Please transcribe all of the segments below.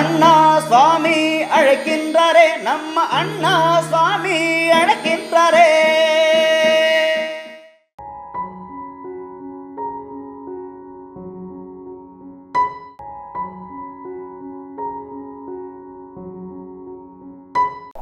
அண்ணா சுவாமி அழைக்கின்றாரே நம்ம அண்ணா சுவாமி அழைக்கின்றாரே.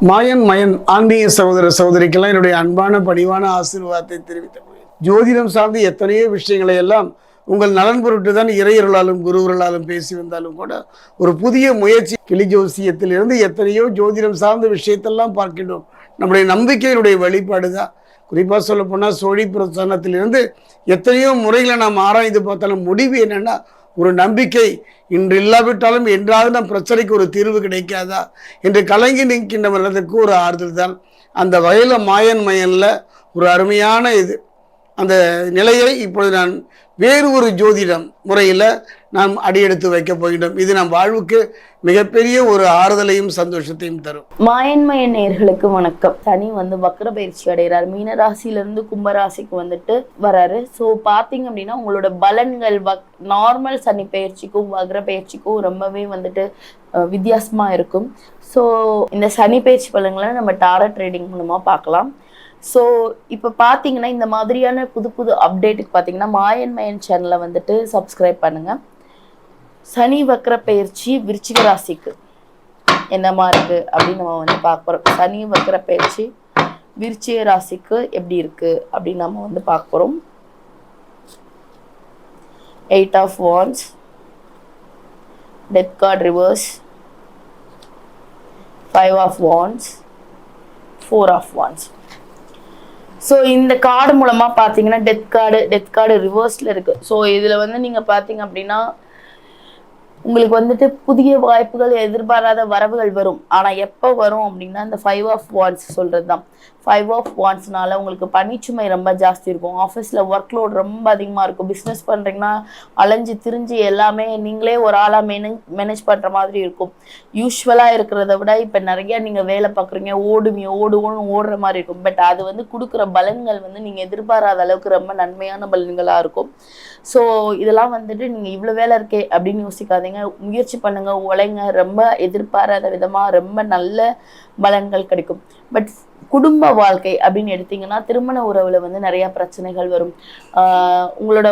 மாயன் மயன் ஆன்மீக சகோதர சகோதரிக்கெல்லாம் என்னுடைய அன்பான பணிவான ஆசீர்வாதத்தை தெரிவித்த ஜோதிடம் சார்ந்து எத்தனையோ விஷயங்களை எல்லாம் உங்கள் நலன் பொருட்டு தான் இறையர்களாலும் குருவர்களாலும் பேசி வந்தாலும் கூட ஒரு புதிய முயற்சி கிளி ஜோசியத்திலிருந்து எத்தனையோ ஜோதிடம் சார்ந்த விஷயத்தெல்லாம் பார்க்கின்றோம். நம்முடைய நம்பிக்கையினுடைய வெளிப்பாடு தான் குறிப்பாக சொல்ல போனால் சோழி பிரசன்னத்திலிருந்து எத்தனையோ முறைகளை நாம் ஆராய்ந்து பார்த்தாலும் முடிவு என்னென்னா ஒரு நம்பிக்கை இன்று இல்லாவிட்டாலும் என்றாவது நம் பிரச்சனைக்கு ஒரு தீர்வு கிடைக்காதா என்று கலங்கி நிற்கின்ற மனதிற்கு ஒரு ஆறுதல் தான். அந்த வகையில் மாயன் மயனில் ஒரு அருமையான இது. அந்த நிலையை இப்பொழுது நான் வேறு ஒரு ஜோதிடம் முறையில் நாம் அடியெடுத்து வைக்கப் போகின்றோம். இது நம் வாழ்வுக்கு மிகப்பெரிய ஒரு ஆறுதலையும் சந்தோஷத்தையும் தரும். மாயன்மய நேர்களுக்கு வணக்கம். சனி வந்து வக்ர பயிற்சி அடைகிறார். மீனராசியிலிருந்து கும்பராசிக்கு வந்துட்டு வராரு. ஸோ பார்த்தீங்க அப்படின்னா உங்களோட பலன்கள் வக் நார்மல் சனி பயிற்சிக்கும் வக்ர பயிற்சிக்கும் ரொம்பவே வந்துட்டு வித்தியாசமாக இருக்கும். ஸோ இந்த சனி பயிற்சி பலன்களை நம்ம டாரா ட்ரேடிங் மூலமாக பார்க்கலாம். ஸோ இப்போ பார்த்தீங்கன்னா இந்த மாதிரியான புது புது அப்டேட்டுக்கு பார்த்தீங்கன்னா மாயன் மயன் சேனலை வந்துட்டு சப்ஸ்கிரைப் பண்ணுங்க. சனி வக்கர பயிற்சி விருச்சிக ராசிக்கு என்னமா இருக்கு அப்படின்னு நம்ம வந்து பார்க்குறோம் சனி வக்கர பயிற்சி விருச்சிக ராசிக்கு எப்படி இருக்கு அப்படின்னு நம்ம வந்து பார்க்க போகிறோம் eight of wands death card reverse five of wands four of wands so இந்த கார்டு மூலமாக பார்த்தீங்கன்னா டெத் கார்டு டெத் கார்டு ரிவர்ஸில் இருக்குது ஸோ இதில் வந்து நீங்கள் பார்த்தீங்க அப்படின்னா உங்களுக்கு வந்துட்டு புதிய வாய்ப்புகள் எதிர்பாராத வரவுகள் வரும். ஆனால் எப்போ வரும் அப்படின்னா இந்த ஃபைவ் ஆஃப் வான்ஸ் சொல்கிறது தான் ஃபைவ் ஆஃப் வான்ஸ்னால உங்களுக்கு பணிச்சுமை ரொம்ப ஜாஸ்தி இருக்கும். ஆஃபீஸில் ஒர்க் லோட் ரொம்ப அதிகமாக இருக்கும். பிஸ்னஸ் பண்ணுறீங்கன்னா அலைஞ்சு திரிஞ்சு எல்லாமே நீங்களே ஒரு ஆளாக மேனேஜ் மேனேஜ் பண்ணுற மாதிரி இருக்கும். யூஸ்வலாக இருக்கிறத விட இப்போ நிறையா நீங்கள் வேலை பார்க்குறீங்க ஓடுவீங்க ஓடுவோன்னு ஓடுற மாதிரி இருக்கும். பட் அது வந்து கொடுக்குற பலன்கள் வந்து நீங்கள் எதிர்பாராத அளவுக்கு ரொம்ப நன்மையான பலன்களாக இருக்கும். ஸோ இதெல்லாம் வந்துட்டு நீங்கள் இவ்வளோ வேலை இருக்கே அப்படின்னு யோசிக்காதீங்க. முயற்சி பண்ணுங்க உழைங்க. ரொம்ப எதிர்பாராத விதமாக ரொம்ப நல்ல பலன்கள் கிடைக்கும். பட் குடும்ப வாழ்க்கை அப்படின்னு எடுத்தீங்கன்னா திருமண உறவுல வந்து நிறைய பிரச்சனைகள் வரும். ஆஹ் உங்களோட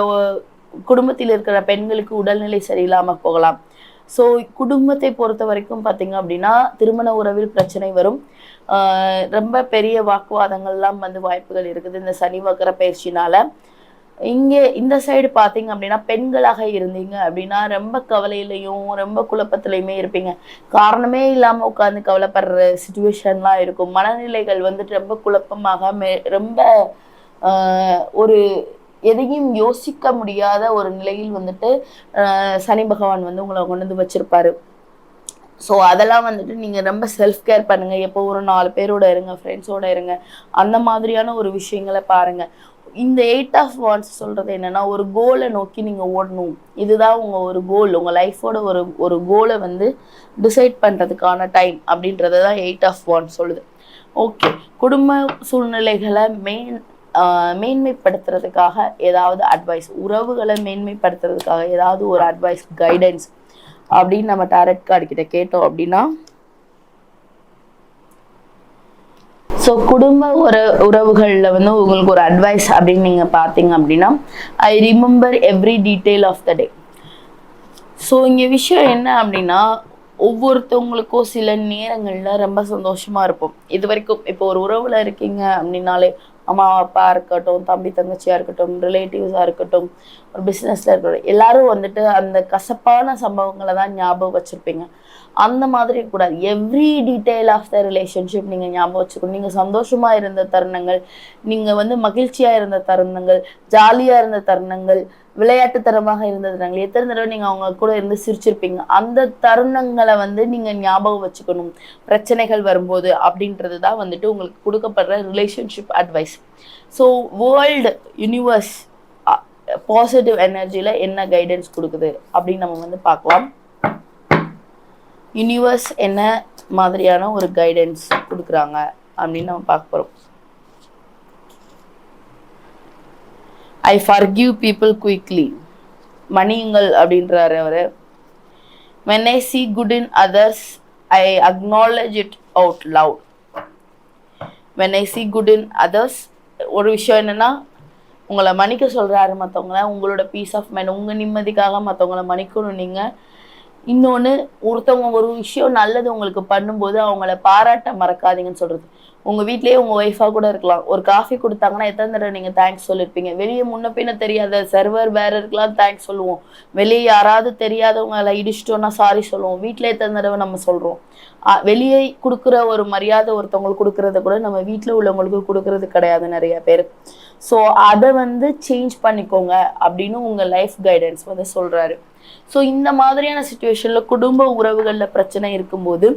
குடும்பத்தில் இருக்கிற பெண்களுக்கு உடல்நிலை சரியில்லாமல் போகலாம். ஸோ குடும்பத்தை பொறுத்த வரைக்கும் பார்த்தீங்க அப்படின்னா திருமண உறவில் பிரச்சனை வரும். ஆஹ் ரொம்ப பெரிய வாக்குவாதங்கள்லாம் வந்து வாய்ப்புகள் இருக்குது. இந்த சனி வக்கர பயிற்சினால இங்கே இந்த சைடு பார்த்தீங்க அப்படின்னா பெண்களாக இருந்தீங்க அப்படின்னா ரொம்ப கவலையிலையும் ரொம்ப குழப்பத்திலையுமே இருப்பீங்க. காரணமே இல்லாமல் உட்காந்து கவலைப்படுற சுச்சுவேஷன்லாம் இருக்கும். மனநிலைகள் வந்துட்டு ரொம்ப குழப்பமாக மே- ரொம்ப ஆஹ், ஒரு எதையும் யோசிக்க முடியாத ஒரு நிலையில் வந்துட்டு ஆஹ், சனி பகவான் வந்து உங்களை கொண்டு வந்து வச்சிருப்பாரு. ஸோ அதெல்லாம் வந்துட்டு நீங்கள் ரொம்ப செல்ஃப் கேர் பண்ணுங்கள் எப்போ ஒரு நாலு பேரோட இருங்க ஃப்ரெண்ட்ஸோட இருங்க. அந்த மாதிரியான ஒரு விஷயங்களை பாருங்கள் இந்த எயிட் ஆஃப் வான்ஸ் சொல்கிறது என்னென்னா ஒரு கோலை நோக்கி நீங்கள் ஓடணும். இதுதான் உங்கள் ஒரு கோல் உங்கள் லைஃபோட ஒரு ஒரு கோலை வந்து டிசைட் பண்ணுறதுக்கான டைம் அப்படின்றத தான் எயிட் ஆஃப் வான்ஸ் சொல்லுது. ஓகே குடும்ப சூழ்நிலைகளை மேன் மேன்மைப்படுத்துறதுக்காக ஏதாவது அட்வைஸ் உறவுகளை மேன்மைப்படுத்துறதுக்காக ஏதாவது ஒரு அட்வைஸ் கைடன்ஸ் அப்படின்னு நம்ம டேரட் கார்டு கிட்ட கேட்டோம் அப்படின்னா ஸோ குடும்ப உற உறவுகளில் வந்து உங்களுக்கு ஒரு அட்வைஸ் அப்படின்னு நீங்கள் பார்த்தீங்க அப்படின்னா I remember every detail of the day so இங்கே விஷயம் என்ன அப்படின்னா ஒவ்வொருத்தவங்களுக்கும் சில நேரங்களில் ரொம்ப சந்தோஷமாக இருப்போம். இது வரைக்கும் இப்போ ஒரு உறவில் இருக்கீங்க அப்படின்னாலே அம்மா அப்பா இருக்கட்டும் தம்பி தங்கச்சியாக இருக்கட்டும் ரிலேட்டிவ்ஸாக இருக்கட்டும் ஒரு பிஸ்னஸில் இருக்கட்டும் எல்லாரும் வந்துட்டு அந்த கசப்பான சம்பவங்களை தான் ஞாபகம் வச்சுருப்பீங்க. அந்த மாதிரி கூடாது every detail of the relationship நீங்கள் ஞாபகம் வச்சுக்கணும். நீங்கள் சந்தோஷமா இருந்த தருணங்கள் நீங்கள் வந்து மகிழ்ச்சியாக இருந்த தருணங்கள் ஜாலியாக இருந்த தருணங்கள் விளையாட்டுத்தனமாக இருந்த தருணங்கள் எத்தனை தடவை நீங்கள் அவங்க கூட இருந்து சிரிச்சிருப்பீங்க அந்த தருணங்களை வந்து நீங்கள் ஞாபகம் வச்சுக்கணும். பிரச்சனைகள் வரும்போது அப்படின்றது தான் வந்துட்டு உங்களுக்கு கொடுக்கப்படுற relationship advice so world universe positive எனர்ஜியில் என்ன கைடன்ஸ் கொடுக்குது அப்படின்னு நம்ம வந்து பார்க்கலாம். யூனிவர்ஸ் என்ன மாதிரியான ஒரு கைடன்ஸ் கொடுக்குறாங்க அப்படின்னு நம்ம பார்க்க போகிறோம் ஐ ஃபர்கிவ் பீப்புள் குயிக்லி மணியுங்கள் அப்படின்றாரு அவர். When I see good in others I acknowledge it out loud when I see good in others ஒரு விஷயம் என்னன்னா உங்களை மன்னிக்க சொல்கிறாரு மற்றவங்கள உங்களோட பீஸ் ஆஃப் மைண்ட் உங்கள் நிம்மதிக்காக மற்றவங்கள மன்னிக்கணும் நீங்கள் இன்னொன்று ஒருத்தவங்க ஒரு விஷயம் நல்லது உங்களுக்கு பண்ணும்போது அவங்கள பாராட்ட மறக்காதீங்கன்னு சொல்றது. உங்க வீட்லயே உங்க ஒய்ஃபா கூட இருக்கலாம். ஒரு காஃபி கொடுத்தாங்கன்னா எத்தனை தடவை நீங்க தேங்க்ஸ் சொல்லிருப்பீங்க. வெளியே முன்ன பின்ன தெரியாத சர்வர் வேற இருக்கலாம் தேங்க்ஸ் சொல்லுவோம். வெளியே யாராவது தெரியாதவங்களை இடிச்சிட்டோம்னா சாரி சொல்லுவோம். வீட்ல எத்தனை தடவை நம்ம சொல்றோம். வெளியே கொடுக்குற ஒரு மரியாதை ஒருத்தவங்களுக்கு கொடுக்கறத கூட நம்ம வீட்டில் உள்ளவங்களுக்கு கொடுக்கறது கிடையாது நிறைய பேர். ஸோ அதை வந்து சேஞ்ச் பண்ணிக்கோங்க அப்படின்னு உங்க லைஃப் கைடன்ஸ் வந்து சொல்றாரு. ஸோ இந்த மாதிரியான சுச்சுவேஷன்ல குடும்ப உறவுகளில் பிரச்சனை இருக்கும்போது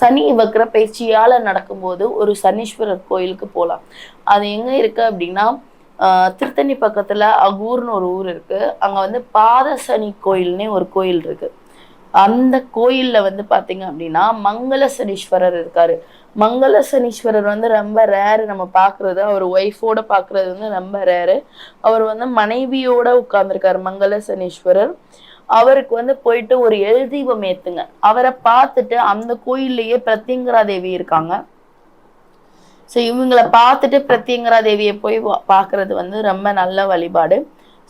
சனி வக்ர பயிற்சியால நடக்கும்போது ஒரு சனி சனீஸ்வரர் கோயிலுக்கு போகலாம் அது எங்க இருக்கு அப்படின்னா ஆஹ் திருத்தணி பக்கத்துல அகூர்னு ஒரு ஊர் இருக்கு. அங்க வந்து பாதசனி கோயில்னே ஒரு கோயில் இருக்கு. அந்த கோயில்ல வந்து பாத்தீங்க அப்படின்னா மங்கள சனீஸ்வரர் இருக்காரு. மங்கள சனீஸ்வரர் வந்து ரொம்ப ரேரு நம்ம பாக்குறது. அவர் ஒய்ஃபோட பாக்குறது வந்து ரொம்ப ரேரு அவர் வந்து மனைவியோட உட்கார்ந்துருக்காரு மங்கள சனீஸ்வரர் அவருக்கு வந்து போயிட்டு ஒரு எழுதீபம் ஏத்துங்க. அவரை பார்த்துட்டு அந்த கோயில்லையே பிரத்யங்கரா தேவி இருக்காங்க. ஸோ இவங்களை பார்த்துட்டு பிரத்யங்கரா தேவியை போய் பார்க்கறது வந்து ரொம்ப நல்ல வழிபாடு.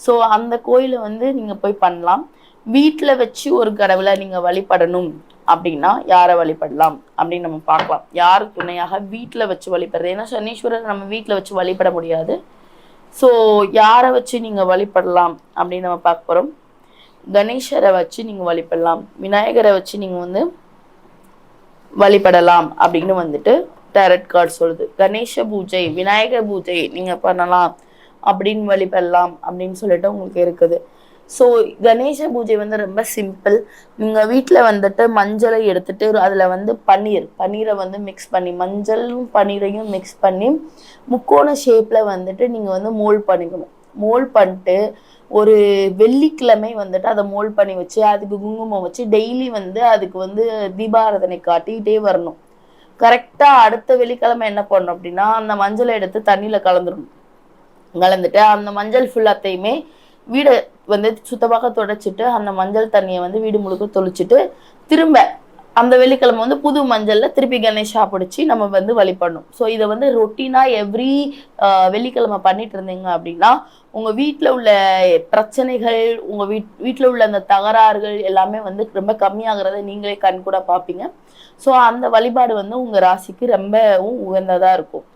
ஸோ அந்த கோயிலை வந்து நீங்கள் போய் பண்ணலாம். வீட்டில் வச்சு ஒரு கடவுளை நீங்கள் வழிபடணும் அப்படின்னா யாரை வழிபடலாம் அப்படின்னு நம்ம பார்க்கலாம். யார் துணையாக வீட்டில் வச்சு வழிபடுறது? ஏன்னா சனீஸ்வரர் நம்ம வீட்டில் வச்சு வழிபட முடியாது. ஸோ யாரை வச்சு நீங்கள் வழிபடலாம் அப்படின்னு நம்ம பார்க்க போகிறோம் கணேசரை வச்சு நீங்கள் வழிபடலாம். விநாயகரை வச்சு நீங்கள் வந்து வழிபடலாம் அப்படின்னு வந்துட்டு டேரட் கார்டு சொல்லுது. கணேச பூஜை விநாயகர் பூஜை நீங்கள் பண்ணலாம். அப்படின்னு வழிபடலாம் அப்படின்னு சொல்லிட்டு உங்களுக்கு இருக்குது. ஸோ கணேச பூஜை வந்து ரொம்ப சிம்பிள் நீங்கள் வீட்டில் வந்துட்டு மஞ்சளை எடுத்துட்டு அதில் வந்து பன்னீர். பன்னீரை வந்து மிக்ஸ் பண்ணி மஞ்சளும் பன்னீரையும் மிக்ஸ் பண்ணி முக்கோண ஷேப்பில் வந்துட்டு நீங்கள் வந்து மோல் பண்ணிக்கணும். மோல் பண்ணிட்டு ஒரு வெள்ளிக்கிழமை வந்துட்டு அதை மோல் பண்ணி வச்சு அதுக்கு குங்குமம் வச்சு டெய்லி வந்து அதுக்கு வந்து தீபாராதனை காட்டிகிட்டே வரணும். கரெக்டாக அடுத்த வெள்ளிக்கிழமை என்ன பண்ணணும் அப்படின்னா அந்த மஞ்சளை எடுத்து தண்ணியில் கலந்துடணும் கலந்துட்டு அந்த மஞ்சள் ஃபுல்லாத்தையுமே வீடை வந்து சுத்தமாக தொடச்சிட்டு அந்த மஞ்சள் தண்ணியை வந்து வீடு முழுக்க தொளிச்சிட்டு திரும்ப அந்த வெள்ளிக்கிழமை வந்து புது மஞ்சள்ல திருப்பி கணேஷா பிடிச்சி நம்ம வந்து வழிபடணும் ஸோ இதை வந்து ரொட்டீனா எவ்ரி வெள்ளிக்கிழமை பண்ணிட்டு இருந்தீங்க அப்படின்னா உங்க வீட்டில் உள்ள பிரச்சனைகள் உங்க வீட் வீட்டில் உள்ள அந்த தகராறுகள் எல்லாமே வந்து ரொம்ப கம்மியாகிறத நீங்களே கண் கூட பார்ப்பீங்க. ஸோ அந்த வழிபாடு வந்து உங்க ராசிக்கு ரொம்பவும் உகந்ததா இருக்கும்.